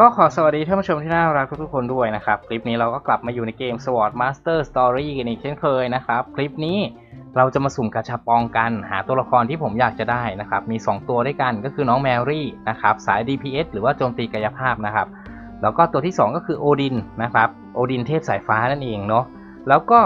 ก็ขอสวัสดีท่านผู้ชมที่น่ารักทุกๆคนด้วยนะครับ คลิปนี้เราก็กลับมาอยู่ในเกม Sword Master Story กันอีกเช่นเคยนะครับ คลิปนี้เราจะมาสุ่มกาชาปองกันหาตัวละครที่ผมอยากจะได้นะครับ มี 2 ตัวด้วยกันก็คือน้องแมรี่นะครับ สาย DPS หรือว่าโจมตีกายภาพนะครับ แล้วก็ตัวที่ 2 ก็คือโอดินนะครับโอดินเทพสายฟ้านั่นเองเนาะแล้วก็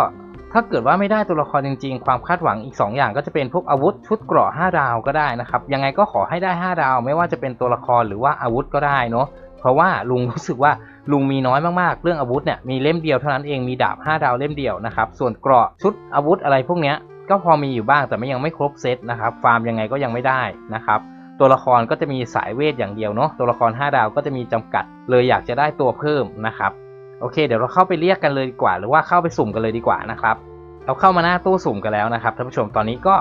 ถ้าเกิดว่าไม่ได้ตัวละครจริงๆ ความคาดหวังอีก 2 อย่างก็จะเป็นพวกอาวุธชุดเกราะ5ดาวก็ได้นะครับยังไงก็ขอให้ได้ 5 ดาว ไม่ว่าจะเป็นตัวละครหรือว่าอาวุธก็ได้เนาะ เพราะว่าลุงรู้สึกว่าลุงมีน้อยมากๆ เรื่องอาวุธเนี่ยมีเล่มเดียวเท่านั้นเองมีดาบ 5 ดาวเล่มเดียวนะครับ ส่วนเกราะชุดอาวุธอะไรพวกเนี้ยก็พอมีอยู่บ้างแต่ไม่ยังไม่ครบเซตนะครับ ฟาร์มยังไงก็ยังไม่ได้นะครับตัวละครก็จะมีสายเวทอย่างเดียวเนาะตัวละคร 5 ดาวก็จะมีจำกัด เลยอยากจะได้ตัวเพิ่มนะครับโอเค เดี๋ยวเราเข้าไปเรียกกันเลยดีกว่า หรือว่าเข้าไปสุ่มกันเลยดีกว่านะครับเราเข้ามาหน้าตู้สุ่มกันแล้วนะครับท่านผู้ชมตอนนี้ก็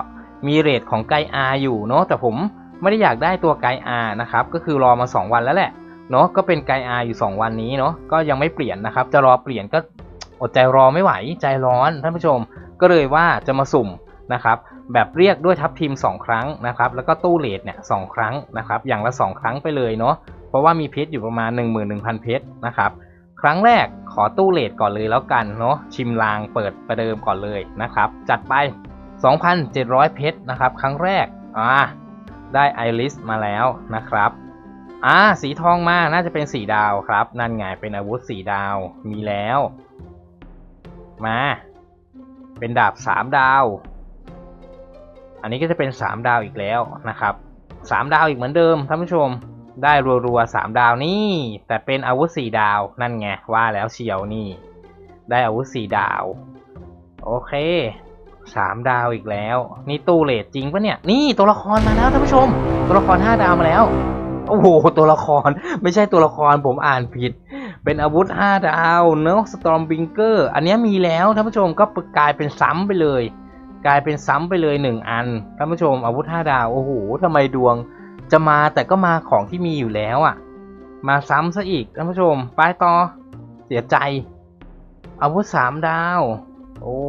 มีเรทของไกอาอยู่เนาะแต่ผมไม่ได้อยากได้ตัวไกอานะครับก็คือรอมา 2 วันแล้วแหละ เนาะก็เป็นไกอาอยู่ 2 วันนี้เนาะก็ยังไม่เปลี่ยนนะครับ จะรอเปลี่ยนก็อดใจรอไม่ไหวใจร้อนท่านผู้ชม ก็เลยว่าจะมาสุ่มนะครับแบบเรียกด้วยทับทีม 2 ครั้งนะครับแล้วก็ตู้เลดเนี่ยสครั้งนะครับอย่างละ 2 ครั้งไปเลยเนาะเพราะว่ามีเพชรอยู่ประมาณ 11,000 เพชรนะครับครั้งแรกขอตู้เลดก่อนเลยแล้วกันเนาะชิมลางเปิดประเดิมก่อนเลยนะครับจัดไป 2,700 เพชรนะครับครั้งแรกอ่าได้ไอริสมาแล้วนะครับ อ่าสีทองมา น่าจะเป็นสีดาวครับ นั่นไงเป็นอาวุธสีดาว มีแล้ว มา เป็นดาบสามดาว อันนี้ก็จะเป็นสามดาวอีกแล้วนะครับสามดาวอีกเหมือนเดิมท่านผู้ชม ได้รัวๆสามดาวนี่ แต่เป็นอาวุธสี่ดาว นั่นไงว่าแล้วเชียวนี่ ได้อาวุธสี่ดาว โอเคสามดาวอีกแล้ว นี่ตู้เลทจริงปะเนี่ย นี่ตัวละครมาแล้วท่านผู้ชม ตัวละครห้าดาวมาแล้ว โอ้โห ตัวละคร ไม่ใช่ตัวละครผมอ่านผิด เป็นอาวุธ5ดาวเนาะสตอมบิงเกอร์อันนี้มีแล้วท่านผู้ชมก็กลายเป็นซ้ำไปเลย กลายเป็นซ้ำไปเลย 1 อันท่านผู้ชมอาวุธ5ดาว โอ้โหทำไมดวงจะมาแต่ก็มาของที่มีอยู่แล้วอะ่ะ มาซ้ำซะอีกท่านผู้ชมไปต่อเสียใจ อาวุธ3ดาว โอ้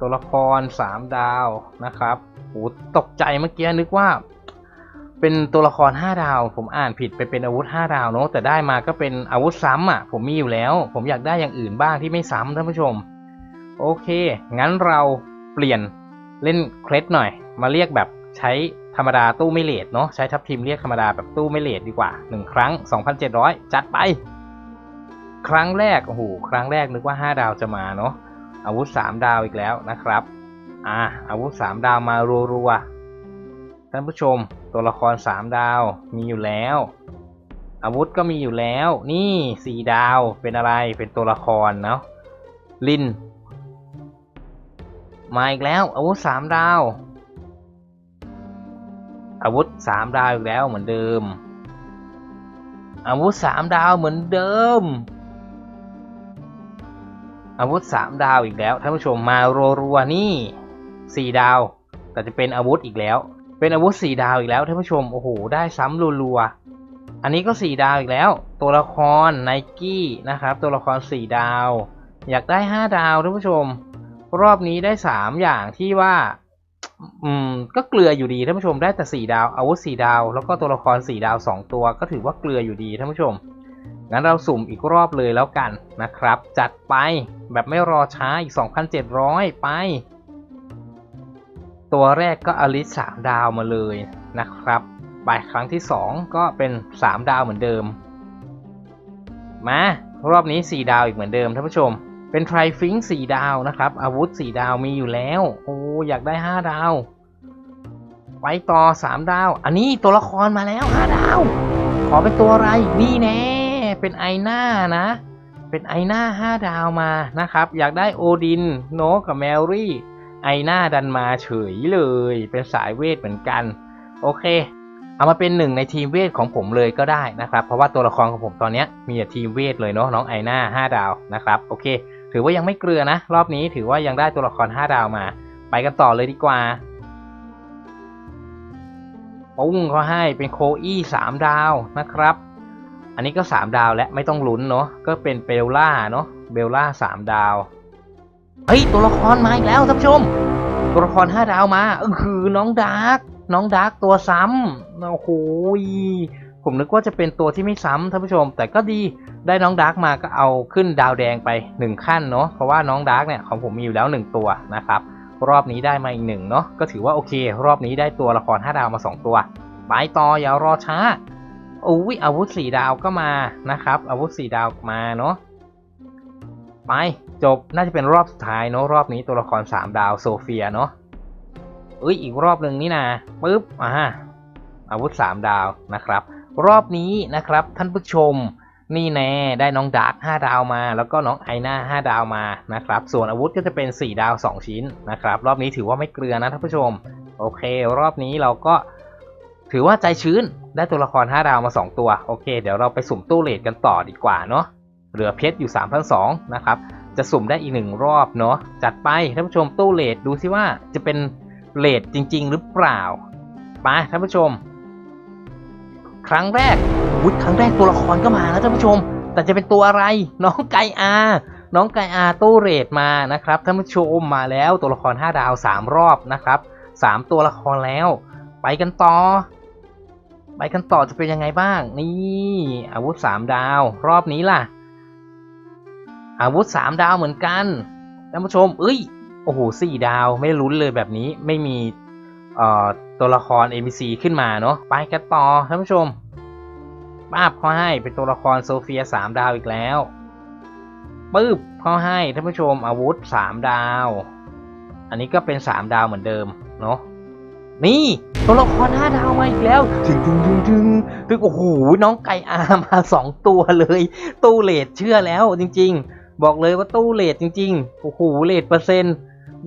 ตัวละคร3ดาวนะครับโอ้ตกใจเมื่อกี้นึกว่า เป็นตัวละคร 5 ดาว ผมอ่านผิดไปเป็นอาวุธ 5 ดาวเนาะแต่ได้มาก็เป็นอาวุธซ้ำอะ ผมมีอยู่แล้ว ผมอยากได้อย่างอื่นบ้างที่ไม่ซ้ำท่านผู้ชม โอเค งั้นเราเปลี่ยนเล่นเคล็ดหน่อย มาเรียกแบบใช้ธรรมดาตู้ไม่เลทเนาะใช้ทับทีมเรียกธรรมดาแบบตู้ไม่เลทดีกว่า 1 ครั้ง 2,700 จัดไป ครั้งแรกโอ้โหครั้งแรกนึกว่า 5 ดาวจะมาเนาะอาวุธ 3 ดาวอีกแล้วนะครับ อ่าอาวุธ 3 ดาวมารัวๆ ท่านผู้ชมตัวละคร 3 ดาวมีอยู่แล้ว อาวุธก็มีอยู่แล้ว นี่ 4 ดาวเป็นอะไรเป็นตัวละครเนาะลิน มาอีกแล้ว อาวุธ 3 ดาว อาวุธ 3 ดาวอีกแล้วเหมือนเดิม อาวุธ 3 ดาวเหมือนเดิม อาวุธ 3 ดาวอีกแล้วท่านผู้ชมมารัวๆนี่ 4 ดาวแต่จะเป็นอาวุธอีกแล้ว เป็นอาวุธ4ดาวอีกแล้วท่านผู้ชมโอ้โหได้ซ้ำรัวๆอันนี้ก็4ดาวอีกแล้ว ตัวละครไนกี้นะครับ ตัวละคร4ดาว อยากได้5ดาวท่านผู้ชม รอบนี้ได้3อย่างที่ว่าอืมก็เกลืออยู่ดีท่านผู้ชมได้แต่4ดาวอาวุธ4ดาว แล้วก็ตัวละคร4ดาว2ตัว ก็ถือว่าเกลืออยู่ดีท่านผู้ชมงั้นเราสุ่มอีกรอบเลยแล้วกันนะครับ จัดไปแบบไม่รอช้าอีก 2,700 ไป ตัวแรกก็อลิสสามดาวมาเลยนะครับไปครั้งที่ 2 ก็เป็น 3 ดาวเหมือนเดิม มารอบนี้ 4 ดาวอีกเหมือนเดิมท่านผู้ชม เป็นไทรฟิงสี่ดาวนะครับ อาวุธ 4 ดาวมีอยู่แล้ว โอ้อยากได้ 5 ดาว ไปต่อ 3 ดาว อันนี้ตัวละครมาแล้ว 5 ดาว ขอเป็นตัวอะไร นี่แน่ เป็นไอหน้านะ เป็นไอหน้า 5 ดาวมานะครับ อยากได้โอดิน โนกับแมรี่ ไอหน้าดันมาเฉยเลย เป็นสายเวทเหมือนกัน โอเค เอามาเป็นหนึ่งในทีมเวทของผมเลยก็ได้นะครับ เพราะว่าตัวละครของผมตอนนี้มีแต่ทีมเวทเลยเนาะน้องไอหน้า5 ดาวนะครับ โอเค ถือว่ายังไม่เกลือนะ รอบนี้ถือว่ายังได้ตัวละคร 5 ดาวมา ไปกันต่อเลยดีกว่าปุ้งเขาให้เป็นโคอี้สามดาวนะครับ อันนี้ก็ 3 ดาวและไม่ต้องลุ้นเนาะก็เป็นเบลล่าเนาะเบลล่าสามดาว เฮ้ยตัวละครมาอีกแล้วท่านผู้ชม ตัวละคร5ดาวมาเออคือน้องดาร์กน้องดาร์กตัวซ้ำโอ้โหผมนึกว่าจะเป็นตัวที่ไม่ซ้ำท่านผู้ชม แต่ก็ดีได้น้องดาร์กมาก็เอาขึ้นดาวแดงไป 1 ขั้นเนาะเพราะว่าน้องดาร์กเนี่ยของผมมีอยู่แล้ว 1 ตัวนะครับรอบนี้ได้มาอีกหนึ่งเนาะก็ถือว่าโอเค รอบนี้ได้ตัวละคร 5 ดาวมา 2 ตัวไปต่ออย่ารอช้าอุ้ยอาวุธ 4 ดาวก็มานะครับอาวุธ 4 ดาวมาเนาะ ไปจบน่าจะเป็นรอบสุดท้ายเนาะรอบนี้ตัวละคร 3 ดาวโซเฟียเนาะเอ้ยอีกรอบหนึ่งนี่นะปึ๊บอ่าอาวุธ 3 ดาวนะครับ รอบนี้นะครับท่านผู้ชมนี่แน่ได้น้องดาร์ก5ดาวมา แล้วก็น้องไอหน้า5ดาวมานะครับ ส่วนอาวุธก็จะเป็น 4 ดาว 2 ชิ้นนะครับ รอบนี้ถือว่าไม่เกลือนะท่านผู้ชม โอเค รอบนี้เราก็ถือว่าใจชื้นได้ตัวละคร 5 ดาวมา 2 ตัว โอเค เดี๋ยวเราไปสุ่มตู้เลทกันต่อดีกว่าเนาะ เหลือเพชรอยู่ 3,200นะครับ จะสุ่มได้อีกหนึ่งรอบเนาะ จัดไปท่านผู้ชมตู้เลทดูซิว่าจะเป็นเลทจริง ๆ หรือเปล่า ไปท่านผู้ชม ครั้งแรกวุฒครั้งแรกตัวละครก็มาแล้วท่านผู้ชม แต่จะเป็นตัวอะไรน้องไกอาน้องไกอาตู้เรทมานะครับท่านผู้ชมมาแล้วตัวละคร 5 ดาว 3 รอบนะครับ 3 ตัวละครแล้ว ไปกันต่อ ไปกันต่อจะเป็นยังไงบ้าง นี่อาวุธ 3 ดาว รอบนี้ล่ะ อาวุธ3ดาวเหมือนกันท่านผู้ชม เอ้ย โอ้โหสี่ดาวไม่ลุ้นเลยแบบนี้ไม่มีเอ่อตัวละคร NPC ขึ้นมาเนาะไปกันต่อท่านผู้ชมป้าบเขาให้เป็นตัวละครโซเฟีย3ดาวอีกแล้วปึ๊บเขาให้ท่านผู้ชมอาวุธ3ดาว อันนี้ก็เป็น3ดาวเหมือนเดิมเนาะนี่ ตัวละคร5ดาวมาอีกแล้วถึงถึงถึงถึงถึงโอ้โหน้องไก่อามา2ตัวเลย ตู้เลดเชื่อแล้วจริง ๆ บอกเลยว่าตู้เลดจริงๆ โอ้โหเลดเปอร์เซ็นต์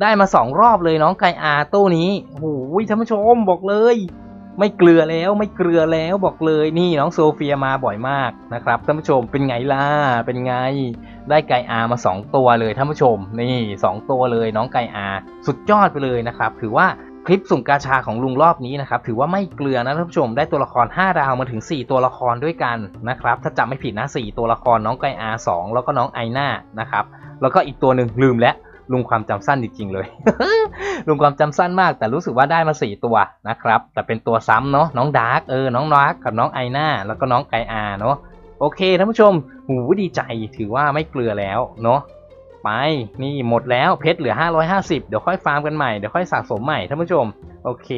ได้มาสองรอบเลยน้องไก่อาตู้นี้โอ้โหท่านผู้ชมบอกเลย ไม่เกลือแล้วไม่เกลือแล้วบอกเลยนี่น้องโซเฟียมาบ่อยมากนะครับท่านผู้ชมเป็นไงล่ะเป็นไง ได้ไก่อามา 2 ตัวเลยท่านผู้ชมนี่ 2 ตัวเลยน้องไก่อาสุดยอดไปเลยนะครับ ถือว่า คลิปสุ่มกาชาของลุงรอบนี้นะครับถือว่าไม่เกลือนะท่านผู้ชมได้ตัวละคร 5 ดาวมาถึง 4 ตัวละครด้วยกันนะครับถ้าจำไม่ผิดนะ 4 ตัวละครน้องไกอา2แล้วก็น้องไอหน้านะครับแล้วก็อีกตัวหนึ่งลืมแล้วลุงความจำสั้นจริงๆเลย ลุงความจำสั้นมาก แต่รู้สึกว่าได้มา 4 ตัวนะครับ แต่เป็นตัวซ้ำเนาะน้องดาร์กเออน้องดาร์กกับน้องไอหน้าแล้วก็น้องไกอาเนาะโอเคท่านผู้ชมหูดีใจถือว่าไม่เกลือแล้วเนาะ ไปนี่หมดแล้วเพชรเหลือ 550 เดี๋ยวค่อยฟาร์มกันใหม่ เดี๋ยวค่อยสะสมใหม่ท่านผู้ชม โอเค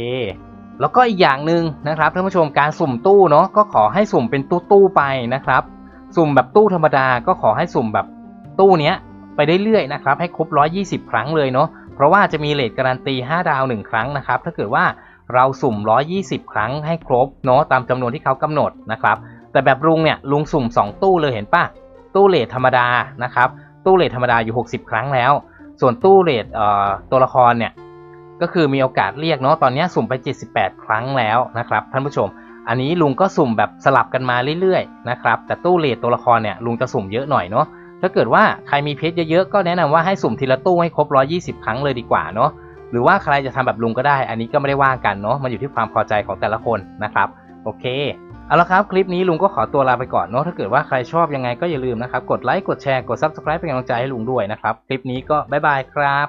แล้วก็อีกอย่างหนึ่งนะครับท่านผู้ชมการสุ่มตู้เนาะก็ขอให้สุ่มเป็นตู้ตู้ไปนะครับ สุ่มแบบตู้ธรรมดาก็ขอให้สุ่มแบบตู้เนี้ยไปเรื่อยๆนะครับให้ครบ 120 ครั้งเลยเนาะเพราะว่าจะมีเลทการันตี 5 ดาว 1 ครั้งนะครับถ้าเกิดว่าเราสุ่ม 120 ครั้งให้ครบเนาะตามจำนวนที่เขากำหนดนะครับแต่แบบลุงเนี่ยลุงสุ่ม 2 ตู้เลยเห็นปะตู้เลทธรรมดานะครับ ตู้เลทธรรมดาอยู่ 60 ครั้งแล้ว ส่วนตู้เลทตัวละครเนี่ยก็คือมีโอกาสเรียกเนาะตอนนี้สุ่มไป 78 ครั้งแล้วนะครับท่านผู้ชม อันนี้ลุงก็สุ่มแบบสลับกันมาเรื่อยๆนะครับแต่ตู้เลทตัวละครเนี่ยลุงจะสุ่มเยอะหน่อยเนาะถ้าเกิดว่าใครมีเพชรเยอะๆ ก็แนะนำว่าให้สุ่มทีละตู้ให้ครบ 120 ครั้งเลยดีกว่าเนาะหรือว่าใครจะทำแบบลุงก็ได้ อันนี้ก็ไม่ได้ว่ากันเนาะมันอยู่ที่ความพอใจของแต่ละคนนะครับ โอเค เอาละครับ คลิปนี้ลุงก็ขอตัวลาไปก่อนเนาะถ้าเกิดว่าใครชอบยังไงก็อย่าลืมนะครับ กดไลค์กดแชร์กด Subscribe เป็นกำลังใจให้ลุงด้วยนะครับ คลิปนี้ก็บ๊ายบายครับ